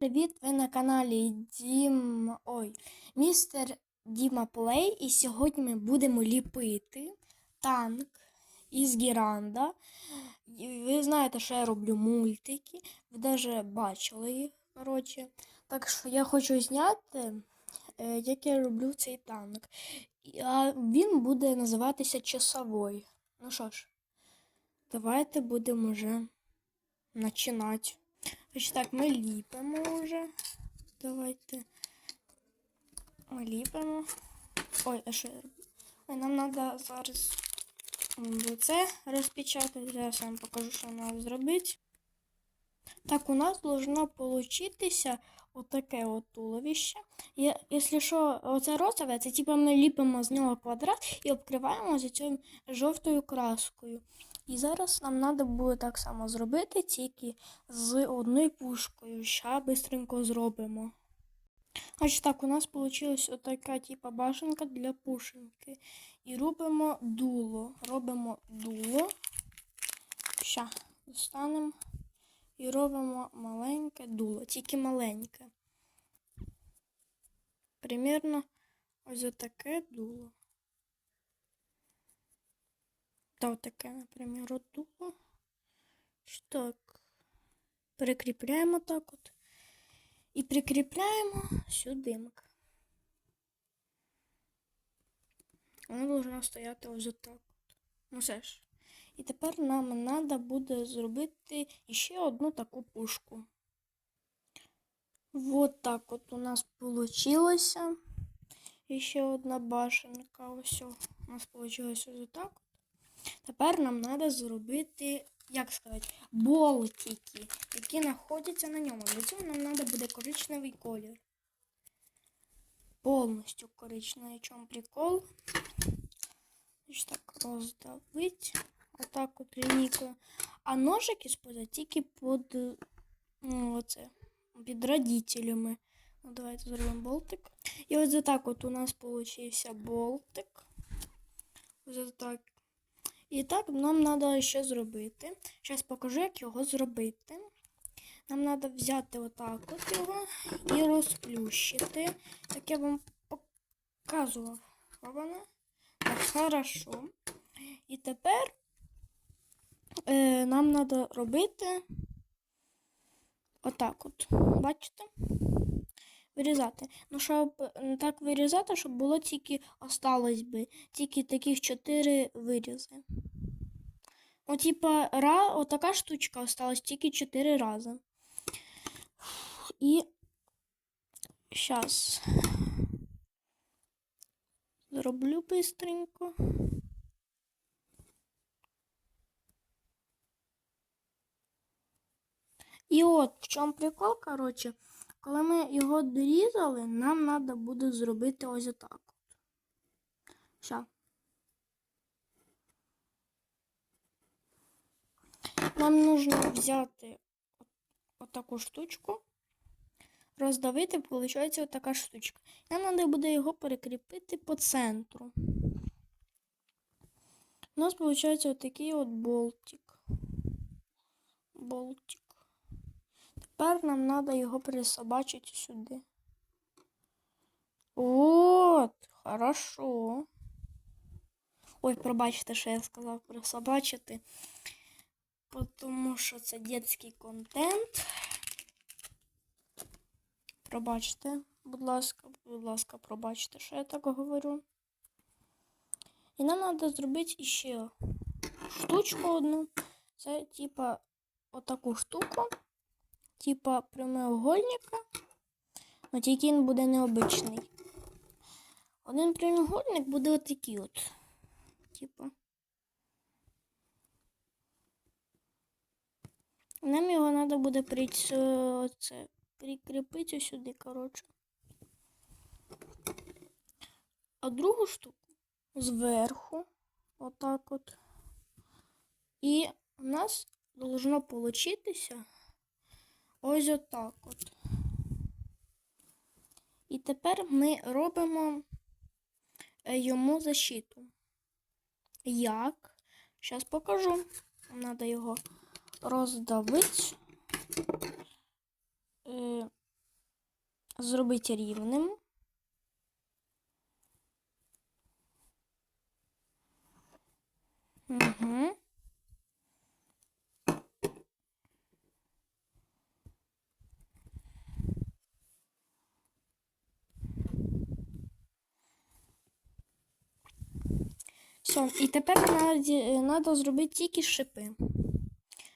Привіт! Ви на каналі Дім. Ой, містер Діма Плей. І сьогодні ми будемо ліпити танк із Гіранда. Ви знаєте, що я роблю мультики. Ви навіть бачили їх. Коротше. Так що я хочу зняти, е, як я роблю цей танк. А він буде називатися Часовой. Ну що ж, давайте будемо вже починати. Значить так, ми ліпимо вже. Давайте. Ми ліпимо. Ой, а що я роблю? Ой, нам треба зараз це розпечатати. Зараз я вам покажу, що треба зробити. Так, у нас должно получитися отаке от туловище. Якщо що, оце розове, це типу ми ліпимо з нього квадрат і обкриваємо за цією жовтою краскою. І зараз нам треба буде так само зробити, тільки з одною пушкою. Ща бистренько зробимо. Ось так, у нас вийшла отака типа башенка для пушеньки. І робимо дуло. Робимо дуло. Ща, достанемо. І робимо маленьке дуло, тільки маленьке. Примірно ось отаке дуло. Та отаке, наприклад, от дуло. Ось Так. Прикріпляємо так от. І прикріпляємо сюди. Воно должно стояти ось отак. От. Ну все ж. І тепер нам треба буде зробити ще одну таку пушку. Вот так от у нас вийшло. Ще одна башенка. Ось у нас вийшло ось так. Тепер нам треба зробити, як сказати, болтики, які знаходяться на ньому. Для цього нам треба буде коричневий колір. Повністю коричневий. Чому прикол? Ось так роздавить. Отак от лінійкою. А ножики сподать тільки під, ну, оце, під родителями. Ну, давайте зробимо болтик. І ось отак от у нас получився болтик. Ось так. І так нам треба ще зробити. Зараз покажу, як його зробити. Нам треба взяти отак от його і розплющити. Як я вам показував. Вона. Так, хорошо. І тепер е, нам треба робити отак от. Бачите? Вирізати. Ну, щоб так вирізати, щоб було тільки осталось би. Тільки таких чотири вирізи. Ну, типа, ра, отака штучка осталась тільки чотири рази. І зараз зроблю бистренько. І от в чому прикол, коротше, коли ми його дорізали, нам треба буде зробити ось отак. От. Ща. Нам нужно взяти отаку штучку, роздавити, виходить отака штучка. Нам треба буде його перекріпити по центру. У нас виходить отакий от болтик. Болтик. Тепер нам треба його присобачити сюди. От, хорошо. Ой, пробачте, що я сказав присобачити. Тому що це дитячий контент. Пробачте, будь ласка, будь ласка, пробачте, що я так говорю. І нам треба зробити ще штучку одну. Це типа отаку штуку типа прямоугольника, але тільки він буде необичний. Один прямоугольник буде отакий от. Типа. Нам його треба буде це, прикріпити сюди, коротше. А другу штуку зверху, отак от. І у нас должно получитися Ось отак от. І тепер ми робимо е, йому защиту. Як? Зараз покажу. Треба його роздавити. Е, зробити рівним. Угу. Все, і тепер треба зробити тільки шипи.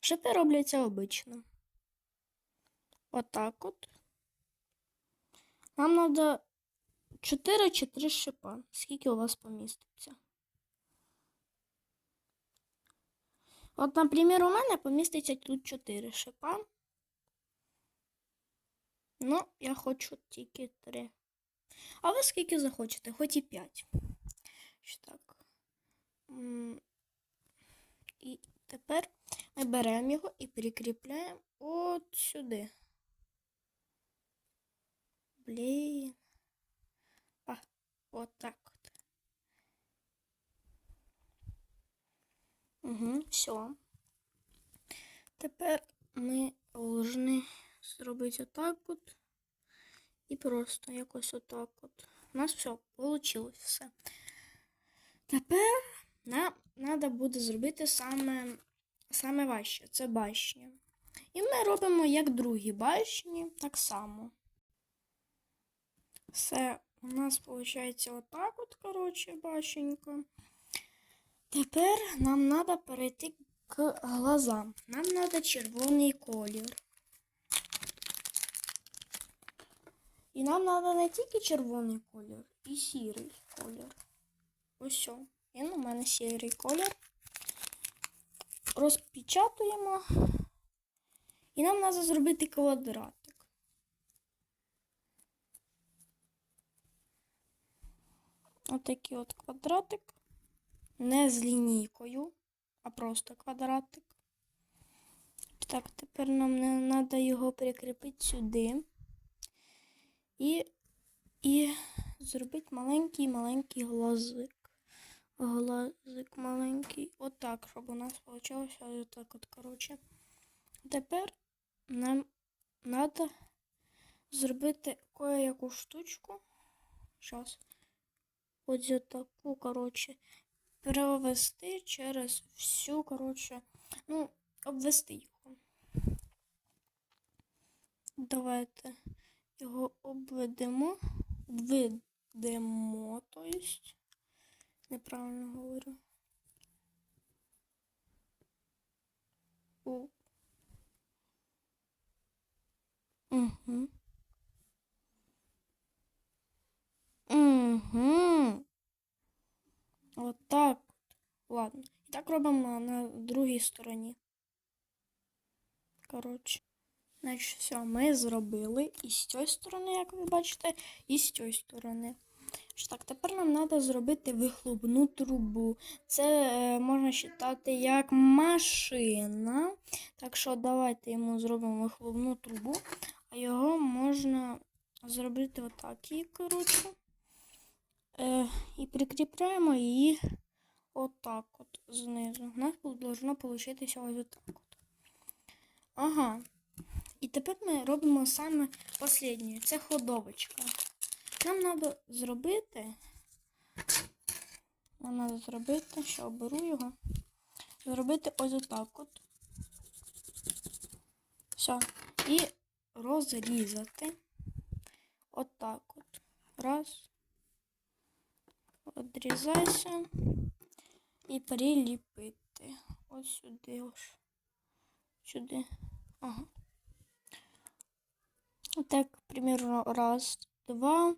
Шипи робляться обично. Отак от. Нам треба 4 чи 3 шипа. Скільки у вас поміститься? От, наприклад, у мене поміститься тут 4 шипа. Ну, я хочу тільки 3. А ви скільки захочете? Хоч і 5. Ось так. І тепер ми беремо його і прикріпляємо от сюди. Блін. А, от так от. Угу, все. Тепер ми повинні зробити отак от. І просто якось отак от. У нас все, вийшло все. Тепер нам треба буде зробити саме, саме важче. Це башня. І ми робимо як другі башні, так само. Все, у нас виходить отак от, коротше, башенька. Тепер нам треба перейти к глазам. Нам треба червоний колір. І нам треба не тільки червоний колір, і сірий колір. Ось. Він у мене сірий колір. Розпечатуємо. І нам треба зробити квадратик. Отакий от квадратик. Не з лінійкою, а просто квадратик. Так, тепер нам треба його прикріпити сюди. І, і зробити маленький-маленький глазик. Глазик маленький. Отак, щоб у нас вийшло отак от, коротше. Тепер нам треба зробити кое-яку штучку. Зараз. Ось таку, коротше, провести через всю, коротше, ну, обвести його. Давайте його обведемо. Обведемо, то есть. Неправильно говорю. Угу. Угу. От так. Ладно. І так робимо на другій стороні. Коротше. Значить, все, ми зробили і з цієї сторони, як ви бачите, і з цієї сторони. Так, тепер нам треба зробити вихлопну трубу. Це е, можна вважати як машина. Так що давайте йому зробимо вихлопну трубу, а його можна зробити отак, і, коротше. Е, і прикріпляємо її отак от знизу. У нас должно получитися ось отак от. Ага. І тепер ми робимо саме останнє. Це ходовочка. Нам треба зробити. Нам треба зробити, що оберу його. Зробити ось отак от. Все. І розрізати. Отак от. Раз. Одрізайся. І приліпити. Ось сюди ось. Сюди. Ага. Так, примерно раз, два,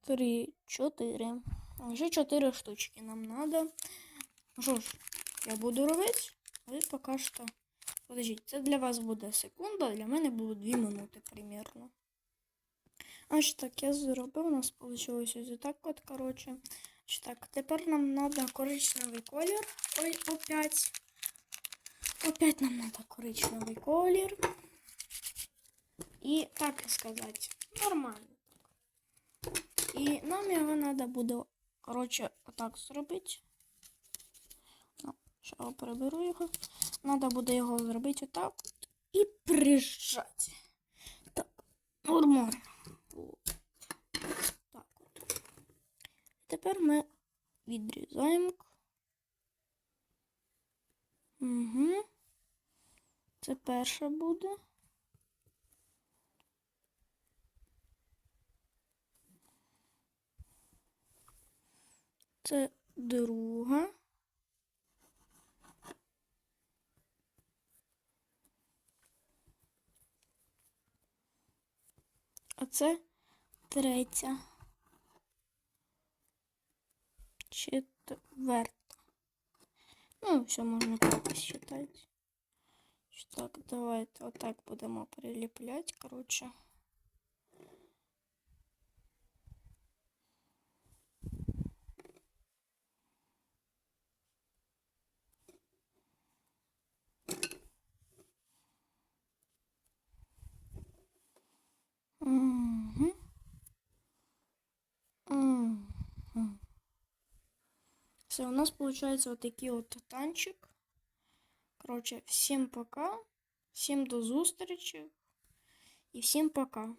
три, чотири. Вже чотири штучки нам надо. Що ж, я буду робити, ви поки що. Подождіть, це для вас буде секунда, для мене буде дві минути примерно. Аж так, я зробив, у нас вийшло ось так от, коротше. Аж так, тепер нам треба коричневий колір. Ой, опять. Опять нам треба коричневий колір. І так сказати, нормально. І нам його треба буде, коротше, отак зробити. Ну, ще я переберу його. Треба буде його зробити отак і прижати. Так, нормально. Так от. Тепер ми відрізаємо. Угу. Це перше буде. Це друга. А це третя. Четверта. Ну, все можна так считати. Так, давайте отак будемо приліпляти, коротше. Угу. Угу. Все, у нас получается вот такий от танчик. Короче, всім пока, всім до зустрічі і всім пока.